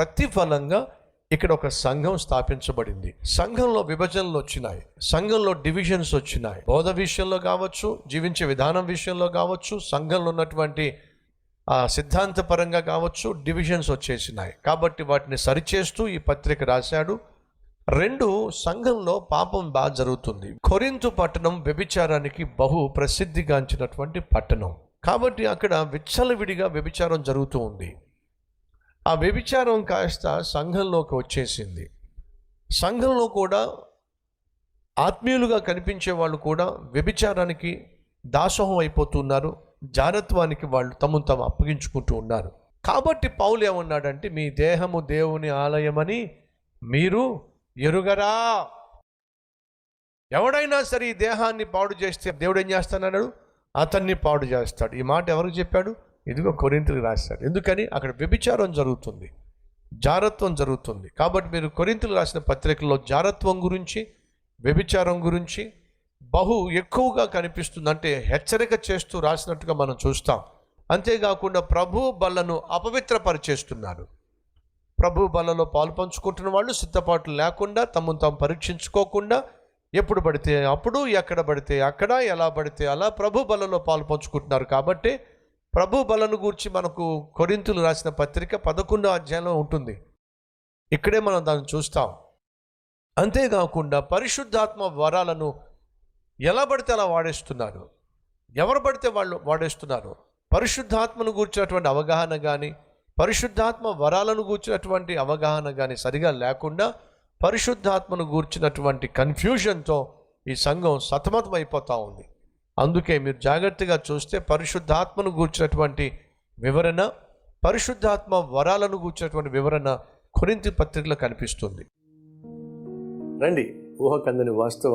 ప్రతిఫలంగా ఇక్కడ ఒక సంఘం స్థాపించబడింది. సంఘంలో విభజనలు వచ్చినాయి. సంఘంలో డివిజన్స్ వచ్చినాయి. బోధ విషయంలో కావచ్చు జీవించే విధానం విషయంలో కావచ్చు సంఘంలో ఉన్నటువంటి సిద్ధాంతపరంగా కావచ్చు డివిజన్స్ వచ్చేసినాయి. కాబట్టి వాటిని సరిచేస్తూ ఈ పత్రిక రాశాడు. రెండు సంఘంలో పాపం బాగా జరుగుతుంది. కొరింతు పట్టణం వ్యభిచారానికి బహు ప్రసిద్ధిగాంచినటువంటి పట్టణం. కాబట్టి అక్కడ విచ్చలవిడిగా వ్యభిచారం జరుగుతూ ఉంది. ఆ వ్యభిచారం కాస్త సంఘంలోకి వచ్చేసింది. సంఘంలో కూడా ఆత్మీయులుగా కనిపించే వాళ్ళు కూడా వ్యభిచారానికి దాసోహం అయిపోతున్నారు. జారత్వానికి వాళ్ళు తమను తాము అప్పగించుకుంటూ ఉన్నారు. కాబట్టి పౌలు ఏమన్నాడంటే మీ దేహము దేవుని ఆలయమని మీరు ఎరుగరా. ఎవడైనా సరే ఈ దేహాన్ని పాడు చేస్తే దేవుడు ఏం చేస్తానన్నాడు అతన్ని పాడు చేస్తాడు. ఈ మాట ఎవరికి చెప్పాడు? ఇదిగో కొరింతలు రాశాడు. ఎందుకని? అక్కడ వ్యభిచారం జరుగుతుంది. జారత్వం జరుగుతుంది. కాబట్టి మీరు కొరింతలు రాసిన పత్రికల్లో జారత్వం గురించి వ్యభిచారం గురించి బహు ఎక్కువగా కనిపిస్తుంది. అంటే హెచ్చరిక చేస్తూ రాసినట్టుగా మనం చూస్తాం. అంతేకాకుండా ప్రభు బలను అపవిత్రపరిచేస్తున్నారు. ప్రభు బలలో పాలు పంచుకుంటున్న వాళ్ళు సిద్ధపాట్లు లేకుండా తమను తాము పరీక్షించుకోకుండా ఎప్పుడు పడితే అప్పుడు ఎక్కడ పడితే అక్కడ ఎలా పడితే అలా ప్రభు బలలో పాలు పంచుకుంటున్నారు. కాబట్టి ప్రభు బలను గూర్చి మనకు కొరింతులు రాసిన పత్రిక పదకొండో అధ్యాయంలో ఉంటుంది. ఇక్కడే మనం దాన్ని చూస్తాం. అంతేకాకుండా పరిశుద్ధాత్మ వరాలను ఎలా పడితే అలా వాడేస్తున్నారు? ఎవరు పడితే వాళ్ళు వాడేస్తున్నారు? పరిశుద్ధాత్మను గూర్చినటువంటి అవగాహన కానీ పరిశుద్ధాత్మ వరాలను గూర్చినటువంటి అవగాహన కానీ సరిగా లేకుండా పరిశుద్ధాత్మను గూర్చినటువంటి కన్ఫ్యూజన్తో ఈ సంఘం సతమతం అయిపోతూ ఉంది. అందుకే మీరు జాగ్రత్తగా చూస్తే పరిశుద్ధాత్మను గూర్చినటువంటి వివరణ పరిశుద్ధాత్మ వరాలను గూర్చినటువంటి వివరణ కొరింతి పత్రికలో కనిపిస్తుంది. రండి ఊహకందని వాస్తవం